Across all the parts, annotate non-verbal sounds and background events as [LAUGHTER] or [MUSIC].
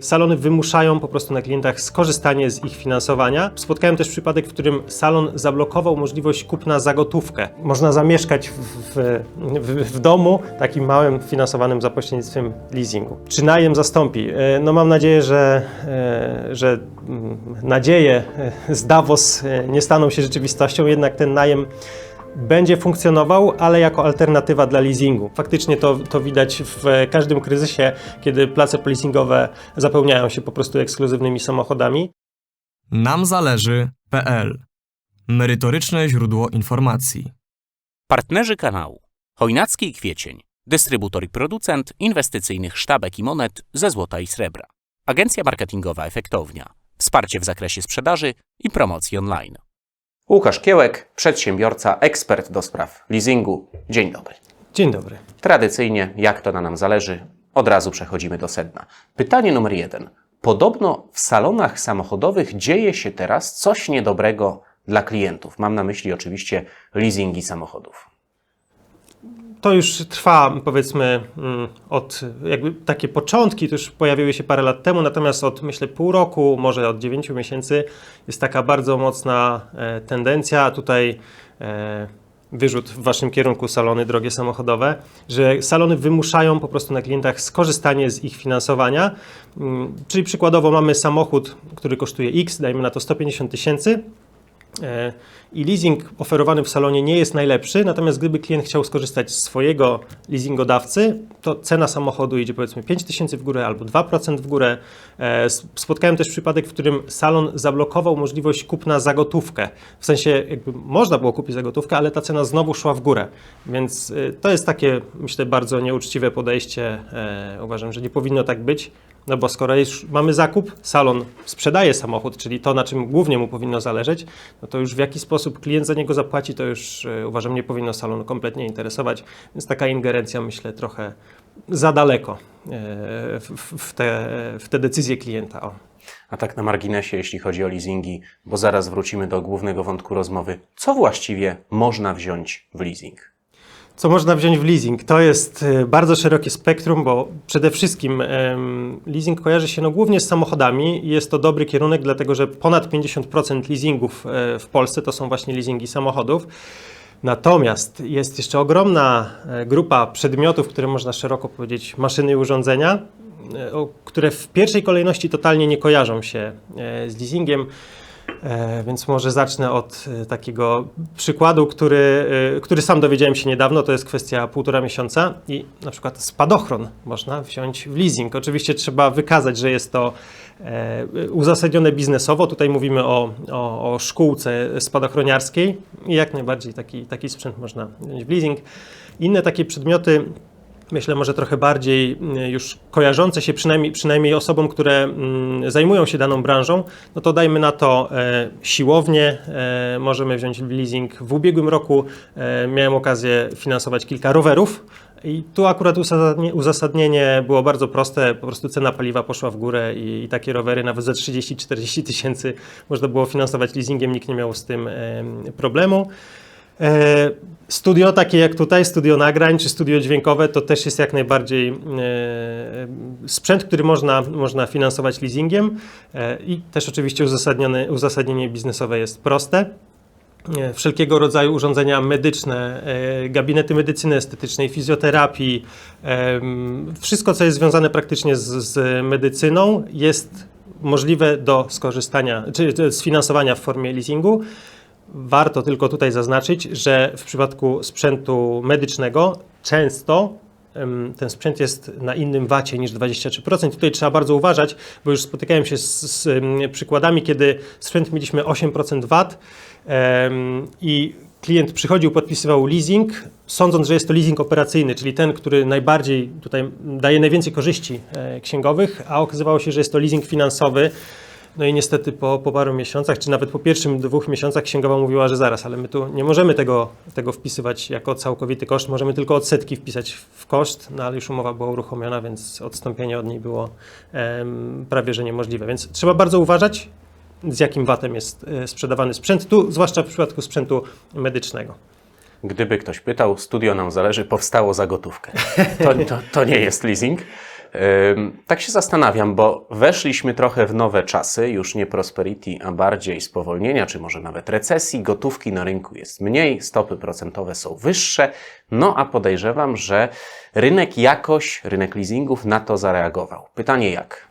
Salony wymuszają po prostu na klientach skorzystanie z ich finansowania. Spotkałem też przypadek, w którym salon zablokował możliwość kupna za gotówkę. Można zamieszkać w, w, w, domu takim małym, finansowanym za pośrednictwem leasingu. Czy najem zastąpi? E, No mam nadzieję, że, e, że mm, nadzieje e, z Davos nie staną się rzeczywistością, jednak ten najem będzie funkcjonował, ale jako alternatywa dla leasingu. Faktycznie to, to widać w każdym kryzysie, kiedy place leasingowe zapełniają się po prostu ekskluzywnymi samochodami. namzależy.pl Merytoryczne źródło informacji. Partnerzy kanału: Chojnacki i Kwiecień, dystrybutor i producent inwestycyjnych sztabek i monet ze złota i srebra. Agencja marketingowa Efektownia. Wsparcie w zakresie sprzedaży i promocji online. Łukasz Kiełek, przedsiębiorca, ekspert do spraw leasingu. Dzień dobry. Dzień dobry. Tradycyjnie, jak to na nam zależy, od razu przechodzimy do sedna. Pytanie numer jeden. Podobno w salonach samochodowych dzieje się teraz coś niedobrego dla klientów. Mam na myśli oczywiście leasingi samochodów. To już trwa, powiedzmy, mm, od jakby takie początki, to już pojawiły się parę lat temu, natomiast od myślę pół roku, może od dziewięciu miesięcy jest taka bardzo mocna e, tendencja, tutaj e, wyrzut w waszym kierunku salony drogie samochodowe, że salony wymuszają po prostu na klientach skorzystanie z ich finansowania. Mm, Czyli przykładowo mamy samochód, który kosztuje X, dajmy na to 150 tysięcy, I leasing oferowany w salonie nie jest najlepszy, natomiast gdyby klient chciał skorzystać z swojego leasingodawcy, to cena samochodu idzie powiedzmy 5 tysięcy w górę albo 2% w górę. E, Spotkałem też przypadek, w którym salon zablokował możliwość kupna za gotówkę. W sensie jakby można było kupić za gotówkę, ale ta cena znowu szła w górę. Więc e, to jest takie, myślę, bardzo nieuczciwe podejście. E, Uważam, że nie powinno tak być. No bo skoro już mamy zakup, salon sprzedaje samochód, czyli to, na czym głównie mu powinno zależeć, no to już w jaki sposób klient za niego zapłaci, to już e, uważam nie powinno salonu kompletnie interesować. Więc taka ingerencja myślę trochę za daleko e, w, te, w te decyzje klienta. O. A tak na marginesie, jeśli chodzi o leasingi, bo zaraz wrócimy do głównego wątku rozmowy. Co właściwie można wziąć w leasing? Co można wziąć w leasing? To jest e, bardzo szerokie spektrum, bo przede wszystkim leasing kojarzy się no, głównie z samochodami i jest to dobry kierunek, dlatego że ponad 50% leasingów e, w Polsce to są właśnie leasingi samochodów. Natomiast jest jeszcze ogromna e, grupa przedmiotów, które można szeroko powiedzieć maszyny i urządzenia, e, które w pierwszej kolejności totalnie nie kojarzą się z leasingiem. E, Więc może zacznę od e, takiego przykładu, który, e, który sam dowiedziałem się niedawno. To jest kwestia półtora miesiąca i na przykład spadochron można wziąć w leasing. Oczywiście trzeba wykazać, że jest to uzasadnione biznesowo. Tutaj mówimy o, o, o szkółce spadochroniarskiej i jak najbardziej taki, taki sprzęt można wziąć w leasing. Inne takie przedmioty myślę, może trochę bardziej y, już kojarzące się przynajmniej, przynajmniej osobom, które mm, zajmują się daną branżą, no to dajmy na to e, siłownię, e, możemy wziąć leasing. W ubiegłym roku e, miałem okazję finansować kilka rowerów. I tu akurat uzasadnie, uzasadnienie było bardzo proste, po prostu cena paliwa poszła w górę i, i takie rowery nawet za 30-40 tysięcy można było finansować leasingiem, nikt nie miał z tym em, problemu. E, Studio takie jak tutaj, studio nagrań czy studio dźwiękowe, to też jest jak najbardziej e, sprzęt, który można, można finansować leasingiem e, i też oczywiście uzasadnione, uzasadnienie biznesowe jest proste. Wszelkiego rodzaju urządzenia medyczne, gabinety medycyny estetycznej, fizjoterapii, wszystko co jest związane praktycznie z, z medycyną jest możliwe do skorzystania, czy sfinansowania w formie leasingu. Warto tylko tutaj zaznaczyć, że w przypadku sprzętu medycznego często ten sprzęt jest na innym wacie niż 23%. Tutaj trzeba bardzo uważać, bo już spotykałem się z, z przykładami, kiedy sprzęt mieliśmy 8% VAT i klient przychodził, podpisywał leasing, sądząc, że jest to leasing operacyjny, czyli ten, który najbardziej tutaj daje najwięcej korzyści e, księgowych, a okazywało się, że jest to leasing finansowy. No i niestety po, po paru miesiącach, czy nawet po pierwszym dwóch miesiącach księgowa mówiła, że zaraz, ale my tu nie możemy tego, tego wpisywać jako całkowity koszt, możemy tylko odsetki wpisać w koszt, no ale już umowa była uruchomiona, więc odstąpienie od niej było em, prawie że niemożliwe. Więc trzeba bardzo uważać, z jakim VAT-em jest e, sprzedawany sprzęt, tu zwłaszcza w przypadku sprzętu medycznego. Gdyby ktoś pytał, studio nam zależy, powstało za gotówkę. To, to, to nie jest leasing. Tak się zastanawiam, bo weszliśmy trochę w nowe czasy, już nie prosperity, a bardziej spowolnienia, czy może nawet recesji. Gotówki na rynku jest mniej, stopy procentowe są wyższe, no a podejrzewam, że rynek jakoś, rynek leasingów na to zareagował. Pytanie jak?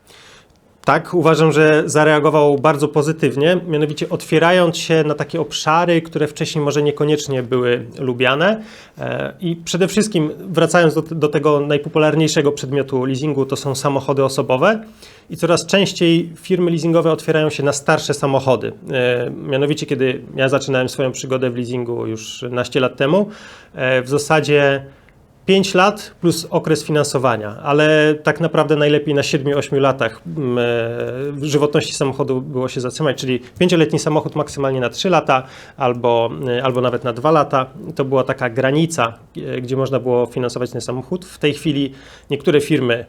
Tak, uważam, że zareagował bardzo pozytywnie, mianowicie otwierając się na takie obszary, które wcześniej może niekoniecznie były lubiane. E, I przede wszystkim, wracając do, do tego najpopularniejszego przedmiotu leasingu, to są samochody osobowe. I coraz częściej firmy leasingowe otwierają się na starsze samochody. E, Mianowicie, kiedy ja zaczynałem swoją przygodę w leasingu już naście lat temu, e, w zasadzie 5 lat plus okres finansowania, ale tak naprawdę najlepiej na 7-8 latach mm, e, żywotności samochodu było się zatrzymać, czyli 5-letni samochód maksymalnie na 3 lata albo, e, albo nawet na 2 lata. To była taka granica, e, gdzie można było finansować ten samochód. W tej chwili niektóre firmy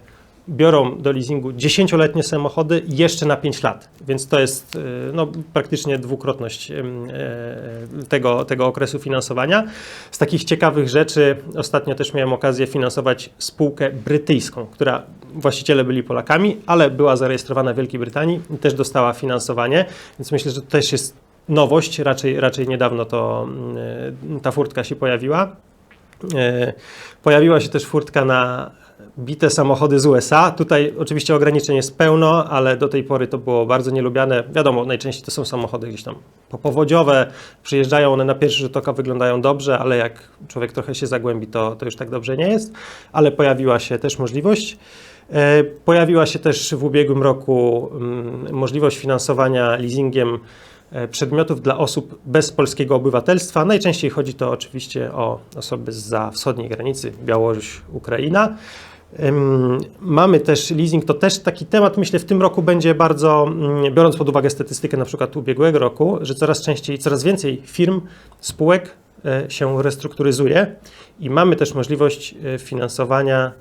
biorą do leasingu 10-letnie samochody jeszcze na 5 lat, więc to jest e, no, praktycznie dwukrotność em, e, tego, tego okresu finansowania. Z takich ciekawych rzeczy ostatnio też miałem okazję finansować spółkę brytyjską, która właściciele byli Polakami, ale była zarejestrowana w Wielkiej Brytanii i też dostała finansowanie, więc myślę, że to też jest nowość, raczej, raczej niedawno to ta furtka się pojawiła. Pojawiła się też furtka na bite samochody z USA. Tutaj oczywiście ograniczeń jest pełno, ale do tej pory to było bardzo nielubiane. Wiadomo, najczęściej to są samochody gdzieś tam popowodziowe, przyjeżdżają one na pierwszy rzut oka, wyglądają dobrze, ale jak człowiek trochę się zagłębi, to, to już tak dobrze nie jest. Ale pojawiła się też możliwość. E, Pojawiła się też w ubiegłym roku mm, możliwość finansowania leasingiem przedmiotów dla osób bez polskiego obywatelstwa. Najczęściej chodzi to oczywiście o osoby za wschodniej granicy, Białoruś, Ukraina. Mamy też leasing, to też taki temat, myślę, w tym roku będzie bardzo, mm, biorąc pod uwagę statystykę na przykład ubiegłego roku, że coraz częściej, coraz więcej firm, spółek e, się restrukturyzuje i mamy też możliwość e, finansowania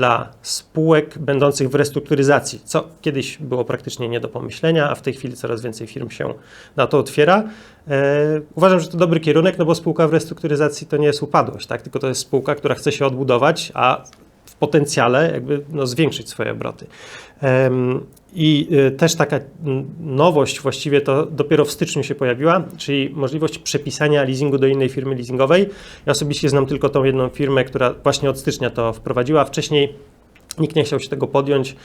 dla spółek będących w restrukturyzacji, co kiedyś było praktycznie nie do pomyślenia, a w tej chwili coraz więcej firm się na to otwiera. E, uważam, że to dobry kierunek, no bo spółka w restrukturyzacji to nie jest upadłość, tak? tylko to jest spółka, która chce się odbudować, a w potencjale jakby no, zwiększyć swoje obroty. Em, I y, też taka nowość właściwie to dopiero w styczniu się pojawiła, czyli możliwość przepisania leasingu do innej firmy leasingowej. Ja osobiście znam tylko tą jedną firmę, która właśnie od stycznia to wprowadziła. Wcześniej nikt nie chciał się tego podjąć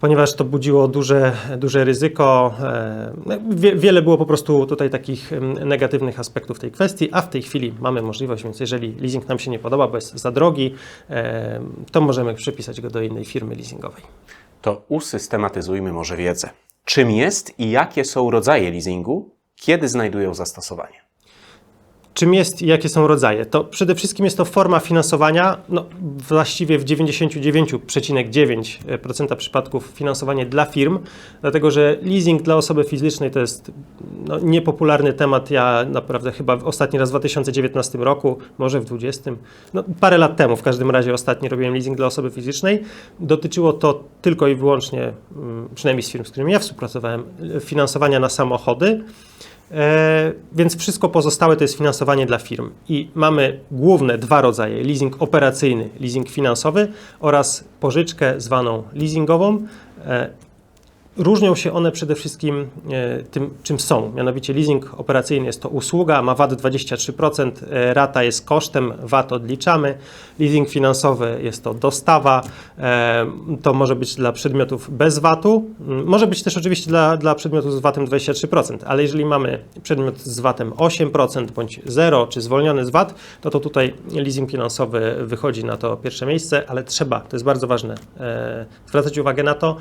ponieważ to budziło duże, duże ryzyko. e, Wie, wiele było po prostu tutaj takich negatywnych aspektów tej kwestii, a w tej chwili mamy możliwość, więc jeżeli leasing nam się nie podoba, bo jest za drogi, e, to możemy przepisać go do innej firmy leasingowej. To usystematyzujmy może wiedzę. Czym jest i jakie są rodzaje leasingu, kiedy znajdują zastosowanie? Czym jest i jakie są rodzaje? To przede wszystkim jest to forma finansowania, no właściwie w 99,9% przypadków finansowanie dla firm, dlatego że leasing dla osoby fizycznej to jest no, niepopularny temat. Ja naprawdę chyba ostatni raz w 2019 roku, może w 2020, no, parę lat temu w każdym razie ostatni robiłem leasing dla osoby fizycznej. Dotyczyło to tylko i wyłącznie, mm, przynajmniej z firm, z którymi ja współpracowałem, finansowania na samochody. E, więc wszystko pozostałe to jest finansowanie dla firm. I mamy główne dwa rodzaje: leasing operacyjny, leasing finansowy oraz pożyczkę zwaną leasingową. Różnią się one przede wszystkim e, tym, czym są. Mianowicie leasing operacyjny jest to usługa, ma VAT 23%, e, rata jest kosztem, VAT odliczamy. Leasing finansowy jest to dostawa, e, to może być dla przedmiotów bez VAT-u, może być też oczywiście dla, dla przedmiotów z VAT-em 23%, ale jeżeli mamy przedmiot z VAT-em 8% bądź 0 czy zwolniony z VAT, to to tutaj leasing finansowy wychodzi na to pierwsze miejsce, ale trzeba, to jest bardzo ważne, zwracać uwagę na to,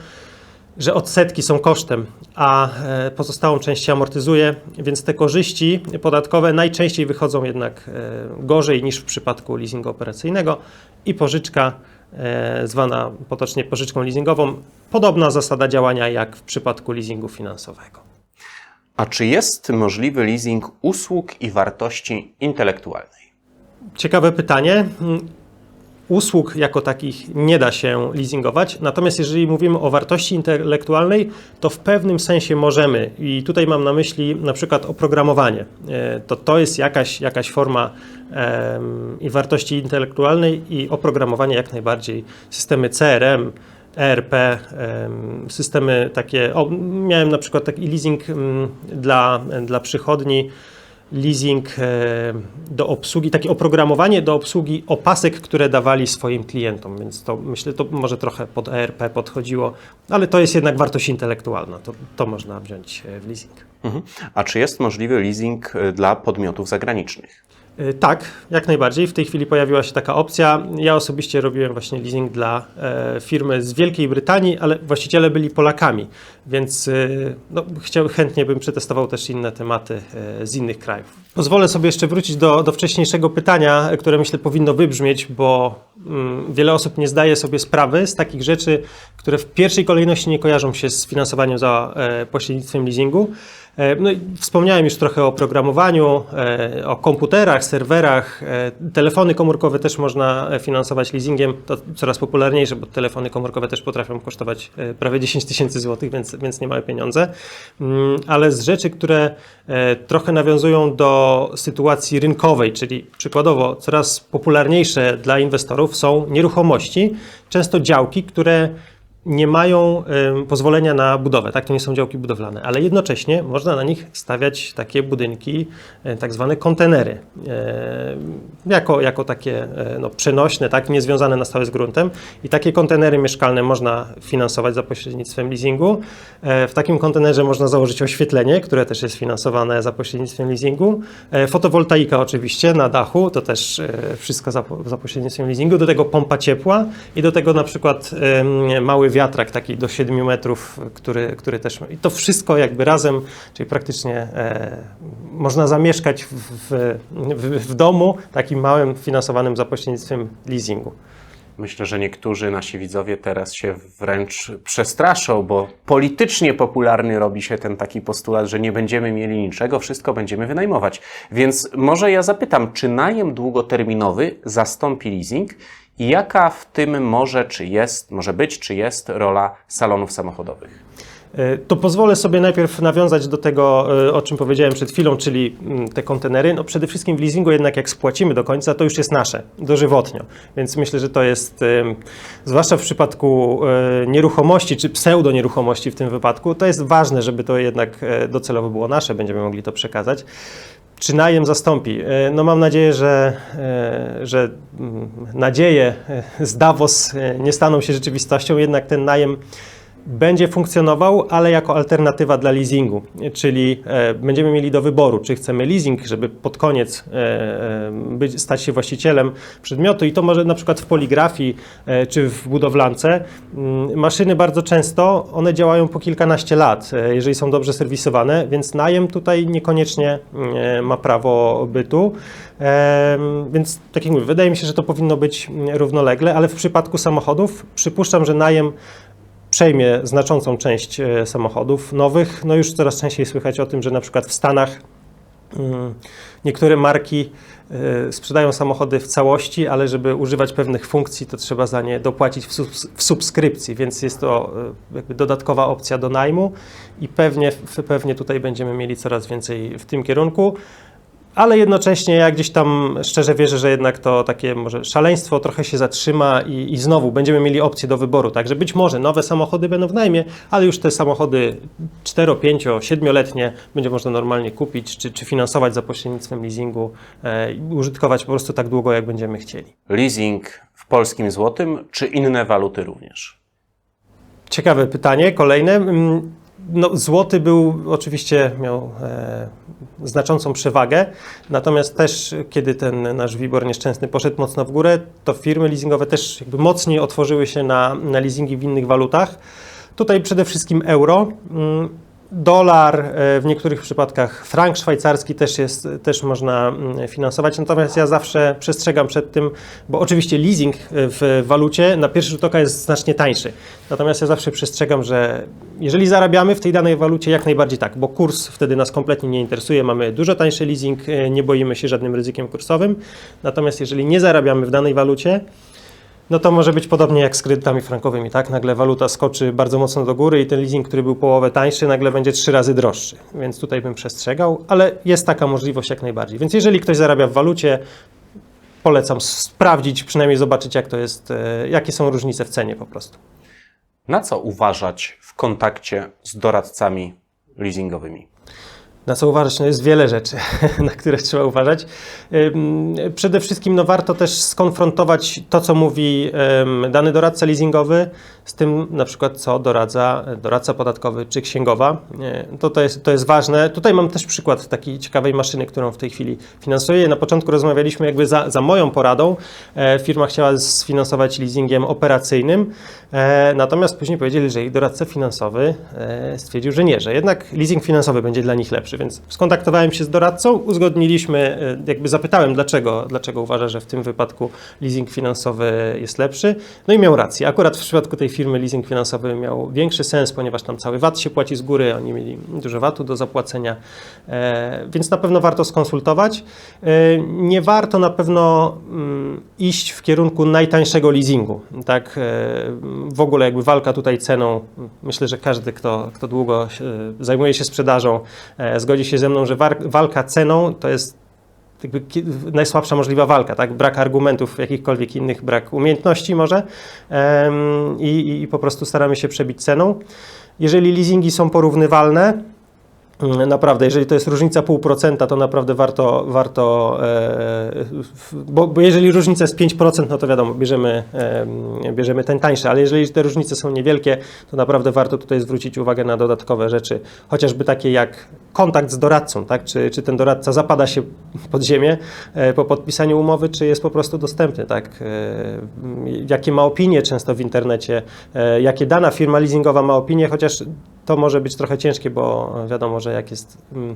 że odsetki są kosztem, a e, pozostałą część się amortyzuje, więc te korzyści podatkowe najczęściej wychodzą jednak e, gorzej niż w przypadku leasingu operacyjnego i pożyczka, e, zwana potocznie pożyczką leasingową, podobna zasada działania jak w przypadku leasingu finansowego. A czy jest możliwy leasing usług i wartości intelektualnej? Ciekawe pytanie. Usług jako takich nie da się leasingować, natomiast jeżeli mówimy o wartości intelektualnej, to w pewnym sensie możemy. I tutaj mam na myśli na przykład oprogramowanie. E, To to jest jakaś, jakaś forma em, i wartości intelektualnej i oprogramowanie jak najbardziej. Systemy CRM, ERP, em, systemy takie. O, miałem na przykład taki leasing mm, dla, dla przychodni, leasing e, do obsługi, takie oprogramowanie do obsługi opasek, które dawali swoim klientom, więc to myślę, to może trochę pod ERP podchodziło, ale to jest jednak wartość intelektualna, to, to można wziąć e, w leasing. Mhm. A czy jest możliwy leasing y, dla podmiotów zagranicznych? Y, Tak, jak najbardziej. W tej chwili pojawiła się taka opcja. Ja osobiście robiłem właśnie leasing dla e, firmy z Wielkiej Brytanii, ale właściciele byli Polakami, więc y, no, chętnie bym przetestował też inne tematy e, z innych krajów. Pozwolę sobie jeszcze wrócić do, do wcześniejszego pytania, które myślę powinno wybrzmieć, bo mm, wiele osób nie zdaje sobie sprawy z takich rzeczy, które w pierwszej kolejności nie kojarzą się z finansowaniem za e, pośrednictwem leasingu. E, No wspomniałem już trochę o programowaniu, e, o komputerach, serwerach. e, Telefony komórkowe też można finansować leasingiem. To coraz popularniejsze, bo telefony komórkowe też potrafią kosztować prawie 10 tysięcy złotych, więc, więc nie małe pieniądze. Mm, Ale z rzeczy, które trochę nawiązują do sytuacji rynkowej, czyli przykładowo coraz popularniejsze dla inwestorów są nieruchomości, często działki, które nie mają em, pozwolenia na budowę, tak? To nie są działki budowlane, ale jednocześnie można na nich stawiać takie budynki, e, tak zwane kontenery, e, jako, jako takie e, no, przenośne, tak? Niezwiązane na stałe z gruntem. I takie kontenery mieszkalne można finansować za pośrednictwem leasingu. E, w takim kontenerze można założyć oświetlenie, które też jest finansowane za pośrednictwem leasingu. E, fotowoltaika oczywiście na dachu, to też e, wszystko za, za pośrednictwem leasingu. Do tego pompa ciepła i do tego na przykład em, mały wiatrak taki do 7 metrów, który, który też... I to wszystko jakby razem, czyli praktycznie e, można zamieszkać w, w, w, w domu takim małym, finansowanym za pośrednictwem leasingu. Myślę, że niektórzy nasi widzowie teraz się wręcz przestraszą, bo politycznie popularny robi się ten taki postulat, że nie będziemy mieli niczego, wszystko będziemy wynajmować. Więc może ja zapytam, czy najem długoterminowy zastąpi leasing i jaka w tym może, czy jest, może być, czy jest rola salonów samochodowych? E, To pozwolę sobie najpierw nawiązać do tego, e, o czym powiedziałem przed chwilą, czyli mm, te kontenery. No przede wszystkim w leasingu jednak jak spłacimy do końca, to już jest nasze, dożywotnio. Więc myślę, że to jest, zwłaszcza w przypadku e, nieruchomości, czy pseudo-nieruchomości w tym wypadku, to jest ważne, żeby to jednak docelowo było nasze, będziemy mogli to przekazać. Czy najem zastąpi? E, No mam nadzieję, że, e, że mm, nadzieje e, z Davos nie staną się rzeczywistością, jednak ten najem będzie funkcjonował, ale jako alternatywa dla leasingu, czyli e, będziemy mieli do wyboru, czy chcemy leasing, żeby pod koniec e, e, być, stać się właścicielem przedmiotu i to może na przykład w poligrafii czy w budowlance. Mm, Maszyny bardzo często, one działają po kilkanaście lat, jeżeli są dobrze serwisowane, więc najem tutaj niekoniecznie ma prawo bytu. Więc tak jak mówię, wydaje mi się, że to powinno być mm, równolegle, ale w przypadku samochodów przypuszczam, że najem przejmie znaczącą część e, samochodów nowych. No już coraz częściej słychać o tym, że na przykład w Stanach mm, niektóre marki e, sprzedają samochody w całości, ale żeby używać pewnych funkcji, to trzeba za nie dopłacić w, subs- w subskrypcji, więc jest to e, jakby dodatkowa opcja do najmu i pewnie, pewnie tutaj będziemy mieli coraz więcej w tym kierunku. Ale jednocześnie ja gdzieś tam szczerze wierzę, że jednak to takie może szaleństwo trochę się zatrzyma i, i znowu będziemy mieli opcję do wyboru. Także być może nowe samochody będą w najmie, ale już te samochody 4, 5, 7-letnie będzie można normalnie kupić czy, czy finansować za pośrednictwem leasingu e, i użytkować po prostu tak długo, jak będziemy chcieli. Leasing w polskim złotym, czy inne waluty również? Ciekawe pytanie, kolejne. No, złoty był oczywiście miał e, znaczącą przewagę, natomiast też kiedy ten nasz WIBOR nieszczęsny poszedł mocno w górę, to firmy leasingowe też jakby mocniej otworzyły się na, na leasingi w innych walutach. Tutaj przede wszystkim euro. Mm, Dolar, e, w niektórych przypadkach frank szwajcarski też, jest, też można mm, finansować, natomiast ja zawsze przestrzegam przed tym, bo oczywiście leasing e, w walucie na pierwszy rzut oka jest znacznie tańszy. Natomiast ja zawsze przestrzegam, że jeżeli zarabiamy w tej danej walucie, jak najbardziej tak, bo kurs wtedy nas kompletnie nie interesuje, mamy dużo tańszy leasing, e, nie boimy się żadnym ryzykiem kursowym. Natomiast jeżeli nie zarabiamy w danej walucie, no to może być podobnie jak z kredytami frankowymi, tak? Nagle waluta skoczy bardzo mocno do góry i ten leasing, który był połowę tańszy, nagle będzie trzy razy droższy. Więc tutaj bym przestrzegał, ale jest taka możliwość jak najbardziej. Więc jeżeli ktoś zarabia w walucie, polecam sprawdzić, przynajmniej zobaczyć, jak to jest, e, jakie są różnice w cenie po prostu. Na co uważać w kontakcie z doradcami leasingowymi? Na co uważać? No jest wiele rzeczy, [LAUGHS] na które trzeba uważać. Przede wszystkim no, warto też skonfrontować to, co mówi dany doradca leasingowy z tym na przykład, co doradza doradca podatkowy czy księgowa. To, to, jest, to jest ważne. Tutaj mam też przykład takiej ciekawej maszyny, którą w tej chwili finansuję. Na początku rozmawialiśmy jakby za, za moją poradą. E, firma chciała sfinansować leasingiem operacyjnym, natomiast później powiedzieli, że ich doradca finansowy e, stwierdził, że nie, że jednak leasing finansowy będzie dla nich lepszy, więc skontaktowałem się z doradcą, uzgodniliśmy, e, jakby zapytałem, dlaczego, dlaczego uważa, że w tym wypadku leasing finansowy jest lepszy, no i miał rację. Akurat w przypadku tej firmy leasing finansowy miał większy sens, ponieważ tam cały VAT się płaci z góry, oni mieli dużo VAT-u do zapłacenia, e, więc na pewno warto skonsultować. E, nie warto na pewno mm, iść w kierunku najtańszego leasingu. Tak, e, w ogóle jakby walka tutaj ceną, myślę, że każdy, kto, kto długo się, zajmuje się sprzedażą, e, zgodzi się ze mną, że walka ceną to jest jakby najsłabsza możliwa walka, tak? Brak argumentów jakichkolwiek innych, brak umiejętności może i, i po prostu staramy się przebić ceną. Jeżeli leasingi są porównywalne, Naprawdę, jeżeli to jest różnica pół procenta, to naprawdę warto, warto e, bo, bo jeżeli różnica jest 5%, no to wiadomo, bierzemy, em, bierzemy ten tańszy, ale jeżeli te różnice są niewielkie, to naprawdę warto tutaj zwrócić uwagę na dodatkowe rzeczy, chociażby takie jak kontakt z doradcą, tak? czy, czy ten doradca zapada się pod ziemię e, po podpisaniu umowy, czy jest po prostu dostępny, tak? E, jakie ma opinie często w internecie, jakie dana firma leasingowa ma opinie, chociaż to może być trochę ciężkie, bo wiadomo, że jak jest mm,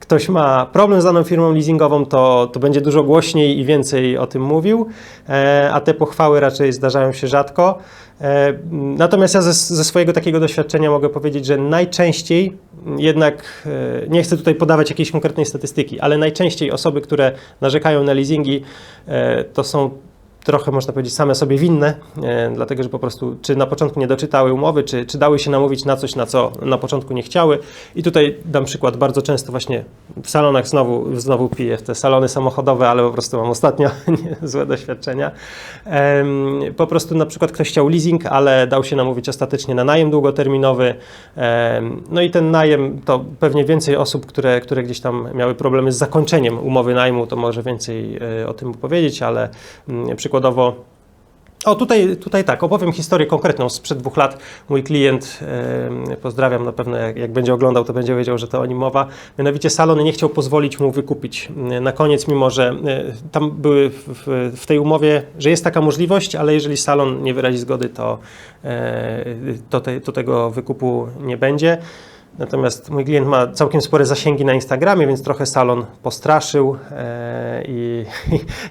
ktoś ma problem z daną firmą leasingową, to, to będzie dużo głośniej i więcej o tym mówił, e, a te pochwały raczej zdarzają się rzadko. E, m, Natomiast ja ze, ze swojego takiego doświadczenia mogę powiedzieć, że najczęściej jednak, e, nie chcę tutaj podawać jakiejś konkretnej statystyki, ale najczęściej osoby, które narzekają na leasingi, to są trochę można powiedzieć same sobie winne, e, dlatego że po prostu czy na początku nie doczytały umowy, czy, czy dały się namówić na coś, na co na początku nie chciały. I tutaj dam przykład, bardzo często właśnie w salonach znowu, znowu piję w te salony samochodowe, ale po prostu mam ostatnio [LAUGHS] złe doświadczenia. Po prostu na przykład ktoś chciał leasing, ale dał się namówić ostatecznie na najem długoterminowy. No i ten najem to pewnie więcej osób, które, które gdzieś tam miały problemy z zakończeniem umowy najmu, to może więcej e, o tym powiedzieć, ale mm, przykładowo o, tutaj, tutaj tak, opowiem historię konkretną sprzed dwóch lat. Mój klient, e, pozdrawiam na pewno, jak, jak będzie oglądał, to będzie wiedział, że to o nim mowa. Mianowicie salon nie chciał pozwolić mu wykupić. E, Na koniec, mimo że e, tam były w, w, w tej umowie, że jest taka możliwość, ale jeżeli salon nie wyrazi zgody, to, e, to, te, to tego wykupu nie będzie. Natomiast mój klient ma całkiem spore zasięgi na Instagramie, więc trochę salon postraszył e, i,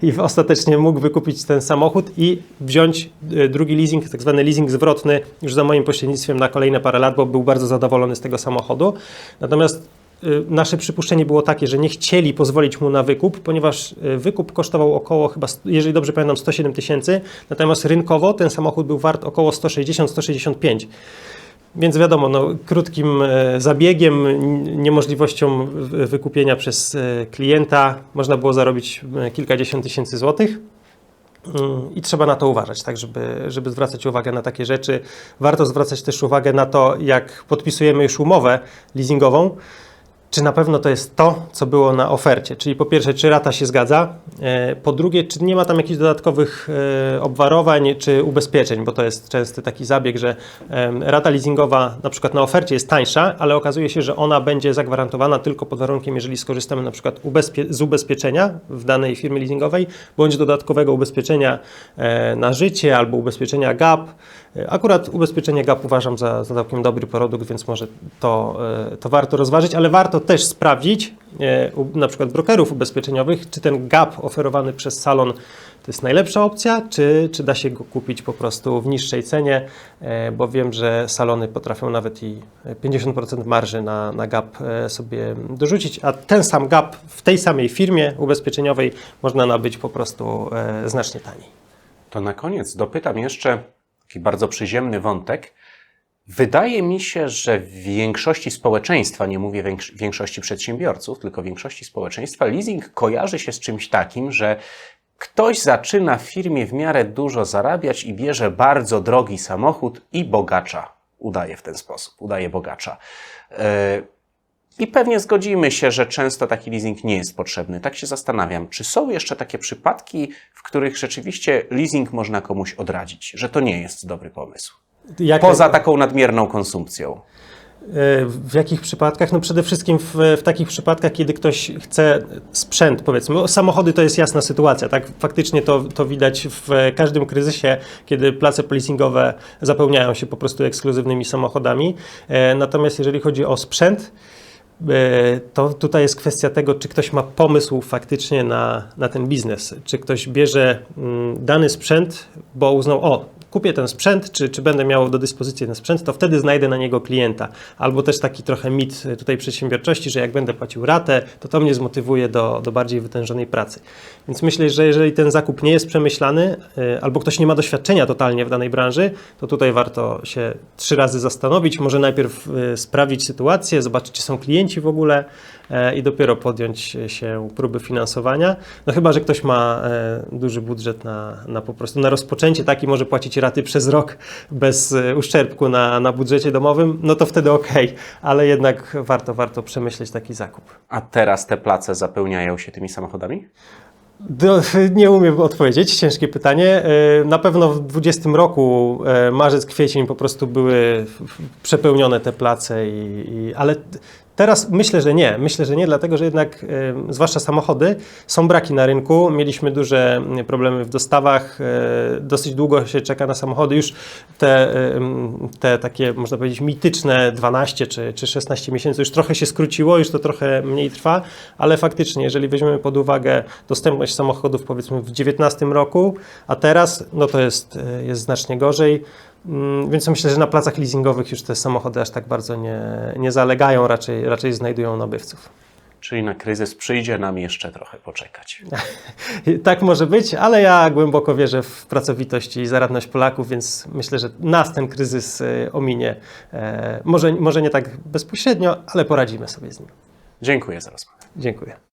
i, [LAUGHS] i ostatecznie mógł wykupić ten samochód i wziąć e, drugi leasing, tak zwany leasing zwrotny, już za moim pośrednictwem na kolejne parę lat, bo był bardzo zadowolony z tego samochodu. Natomiast e, nasze przypuszczenie było takie, że nie chcieli pozwolić mu na wykup, ponieważ wykup kosztował około chyba, jeżeli dobrze pamiętam, 107 tysięcy, natomiast rynkowo ten samochód był wart około 160-165. Więc wiadomo, no, krótkim e, zabiegiem, niemożliwością wy- wykupienia przez e, klienta można było zarobić e, kilkadziesiąt tysięcy złotych. Mm, I trzeba na to uważać, tak, żeby, żeby zwracać uwagę na takie rzeczy. Warto zwracać też uwagę na to, jak podpisujemy już umowę leasingową, czy na pewno to jest to, co było na ofercie. Czyli po pierwsze, czy rata się zgadza, e, po drugie, czy nie ma tam jakichś dodatkowych e, obwarowań czy ubezpieczeń, bo to jest częsty taki zabieg, że rata leasingowa na przykład na ofercie jest tańsza, ale okazuje się, że ona będzie zagwarantowana tylko pod warunkiem, jeżeli skorzystamy na przykład z ubezpieczenia w danej firmie leasingowej, bądź dodatkowego ubezpieczenia e, na życie albo ubezpieczenia GAP. Akurat ubezpieczenie GAP uważam za, za całkiem dobry produkt, więc może to, to warto rozważyć, ale warto też sprawdzić e, na przykład brokerów ubezpieczeniowych, czy ten GAP oferowany przez salon to jest najlepsza opcja, czy, czy da się go kupić po prostu w niższej cenie, e, bo wiem, że salony potrafią nawet i 50% marży na, na GAP e, sobie dorzucić, a ten sam GAP w tej samej firmie ubezpieczeniowej można nabyć po prostu znacznie taniej. To na koniec dopytam jeszcze taki bardzo przyziemny wątek. Wydaje mi się, że w większości społeczeństwa, nie mówię większ- większości przedsiębiorców, tylko większości społeczeństwa, leasing kojarzy się z czymś takim, że Ktoś zaczyna w firmie w miarę dużo zarabiać i bierze bardzo drogi samochód i bogacza. Udaje w ten sposób, udaje bogacza. E, I pewnie zgodzimy się, że często taki leasing nie jest potrzebny. Tak się zastanawiam, czy są jeszcze takie przypadki, w których rzeczywiście leasing można komuś odradzić, że to nie jest dobry pomysł. Jak Poza taką nadmierną konsumpcją. E, W jakich przypadkach? No przede wszystkim w, w takich przypadkach, kiedy ktoś chce sprzęt, powiedzmy. Samochody to jest jasna sytuacja, tak? Faktycznie to, to widać w każdym kryzysie, kiedy place leasingowe zapełniają się po prostu ekskluzywnymi samochodami. E, Natomiast jeżeli chodzi o sprzęt, e, to tutaj jest kwestia tego, czy ktoś ma pomysł faktycznie na, na ten biznes. Czy ktoś bierze mm, dany sprzęt, bo uznał, o, kupię ten sprzęt, czy, czy będę miał do dyspozycji ten sprzęt, to wtedy znajdę na niego klienta. Albo też taki trochę mit y, tutaj przedsiębiorczości, że jak będę płacił ratę, to to mnie zmotywuje do, do bardziej wytężonej pracy. Więc myślę, że jeżeli ten zakup nie jest przemyślany, y, albo ktoś nie ma doświadczenia totalnie w danej branży, to tutaj warto się trzy razy zastanowić. Może najpierw y, sprawdzić sytuację, zobaczyć, czy są klienci w ogóle e, i dopiero podjąć się próby finansowania. No chyba, że ktoś ma e, duży budżet na, na po prostu na rozpoczęcie taki może płacić raty przez rok bez e, uszczerbku na, na budżecie domowym, no to wtedy ok, ale jednak warto, warto przemyśleć taki zakup. A teraz te place zapełniają się tymi samochodami? Do, nie umiem odpowiedzieć, ciężkie pytanie. E, Na pewno w 2020 roku, e, marzec, kwiecień po prostu były przepełnione te place, i, i, ale teraz myślę, że nie. Myślę, że nie, dlatego że jednak, zwłaszcza samochody, są braki na rynku. Mieliśmy duże problemy w dostawach, e, dosyć długo się czeka na samochody. Już te, te takie, można powiedzieć, mityczne 12 czy, czy 16 miesięcy już trochę się skróciło, już to trochę mniej trwa, ale faktycznie, jeżeli weźmiemy pod uwagę dostępność samochodów powiedzmy w 2019 roku, a teraz, no to jest, e, jest znacznie gorzej. Mm, Więc myślę, że na placach leasingowych już te samochody aż tak bardzo nie, nie zalegają, raczej, raczej znajdują nabywców. Czyli na kryzys przyjdzie nam jeszcze trochę poczekać. [LAUGHS] Tak może być, ale ja głęboko wierzę w pracowitość i zaradność Polaków, więc myślę, że nas ten kryzys e, ominie. E, Może, może nie tak bezpośrednio, ale poradzimy sobie z nim. Dziękuję za rozmowę. Dziękuję.